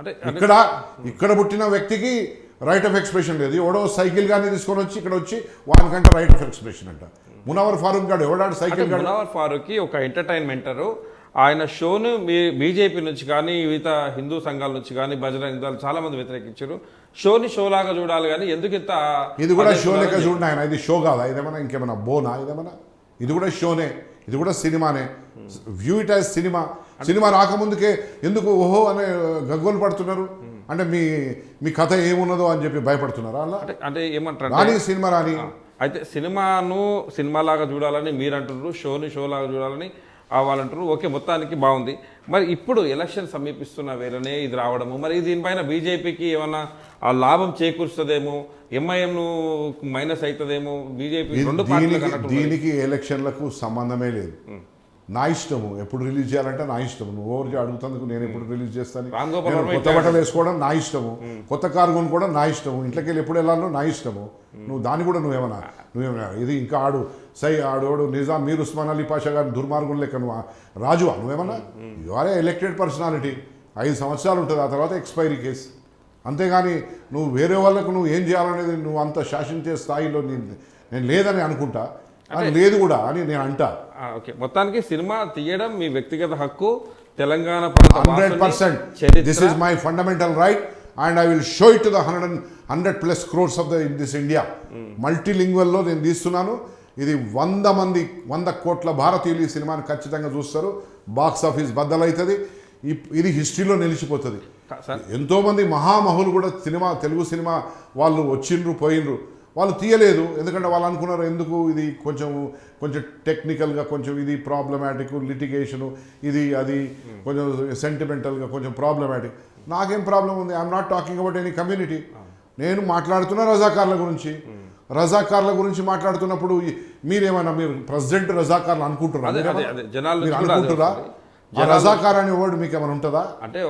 అంటే ఇక్కడ ఇక్కడ పుట్టిన వ్యక్తికి రైట్ ఆఫ్ ఎక్స్ప్రెషన్ లేదు. ఎవడో సైకిల్ గాని తీసుకొని వచ్చి ఇక్కడ వచ్చి వానికంటే రైట్ ఆఫ్ ఎక్స్ప్రెషన్ అంట. మునవర్ ఫారూక్ గాడు ఎవడాడు సైకిల్ గాడు? మునవర్ ఫారూక్ ఒక ఎంటర్టైన్మెంటర్ ఆయన షోను మీ బీజేపీ నుంచి కానీ వివిధ హిందూ సంఘాల నుంచి కానీ బజరంగ దళ్ చాలా మంది వ్యతిరేకించారు. షోని షో లాగా చూడాలి కానీ ఎందుకు ఇంత ఇది కూడా షో లెక్క చూడండి ఆయన ఇది షో కాదా? ఇదేమన్నా ఇంకేమైనా బోనా? ఇదేమన్నా? ఇది కూడా షోనే. ఇది కూడా సినిమానే. View it as cinema. Cinema రాకముందుకే ఎందుకు ఓహో అనే గగ్గోలు పడుతున్నారు? అంటే మీ మీ కథ ఏమున్నదో అని చెప్పి భయపడుతున్నారా అలా? అంటే ఏమంటారు రాని సినిమా రాని అయితే సినిమాను సినిమా లాగా చూడాలని మీరు అంటున్నారు షోని షో లాగా చూడాలని ఆ వాళ్ళు అంటారు ఓకే మొత్తానికి బాగుంది. మరి ఇప్పుడు ఎలక్షన్ సమీపిస్తున్న వేళనే ఇది రావడము. మరి దీనిపైన బీజేపీకి ఏమన్నా ఆ లాభం చేకూరుస్తుందేమో ఎంఐఎంను మైనస్ అవుతుందేమో బీజేపీ రెండు దీనికి ఎలక్షన్లకు సంబంధమే లేదు. నా ఇష్టము. ఎప్పుడు రిలీజ్ చేయాలంటే నా ఇష్టము. నువ్వు ఎవరికి అడుగుతందుకు నేను ఎప్పుడు రిలీజ్ చేస్తాను? నేను కొత్త బట్టలు వేసుకోవడం నా ఇష్టము. కొత్త కారు కొనుక్కోవడం నా ఇష్టము. ఇంట్లోకి వెళ్ళి ఎప్పుడు వెళ్ళాలో నా ఇష్టము. నువ్వు దాన్ని కూడా నువ్వేమన్నా నువ్వేమన్నా ఇది ఇంకా ఆడు సై ఆడోడు నిజాం మీర్ ఉస్మాన్ అలీ పాషా గారు దుర్మార్గులు లెక్క నువ్వు రాజువా? నువ్వేమన్నా? యు ఆర్ ఎలక్టెడ్ పర్సనాలిటీ ఐదు సంవత్సరాలు ఉంటుంది. ఆ తర్వాత ఎక్స్పైరీ కేసు అంతేగాని నువ్వు వేరే వాళ్ళకు నువ్వు ఏం చేయాలనేది నువ్వు అంత శాసించే స్థాయిలో నేను నేను లేదని అనుకుంటా. అది లేదు కూడా అని నేను అంటా. ఓకే. మొత్తానికి సినిమా తీయడం మీ వ్యక్తిగత హక్కు. Telangana hundred percent. This is my fundamental right and I will show it to the hundred hundred plus crores of the in this India మల్టీలింగ్వల్లో నేను తీస్తున్నాను. ఇది వంద మంది వంద కోట్ల భారతీయులు ఈ సినిమాని ఖచ్చితంగా చూస్తారు. బాక్స్ ఆఫీస్ బద్దలవుతుంది ఇది హిస్టరీలో నిలిచిపోతుంది. ఎంతోమంది మహామహులు కూడా సినిమా తెలుగు సినిమా వాళ్ళు వచ్చిండ్రు పోయిండ్రు. వాళ్ళు తీయలేదు. ఎందుకంటే వాళ్ళు అనుకున్నారు ఎందుకు ఇది కొంచెం కొంచెం టెక్నికల్గా కొంచెం ఇది ప్రాబ్లమాటిక్ లిటిగేషను ఇది అది కొంచెం సెంటిమెంటల్గా కొంచెం ప్రాబ్లమాటిక్ నాకేం ప్రాబ్లం ఉంది? I'm not talking about any community నేను మాట్లాడుతున్న రజాకార్ల గురించి. రజాకార్ల గురించి మాట్లాడుతున్నప్పుడు మీరేమన్నా మీరు ప్రెసిడెంట్ రజాకార్లు అనుకుంటున్నారా. ఆ రజాకార్ అనే వర్డ్ మీకు ఏమైనా ఉంటుందా? అంటే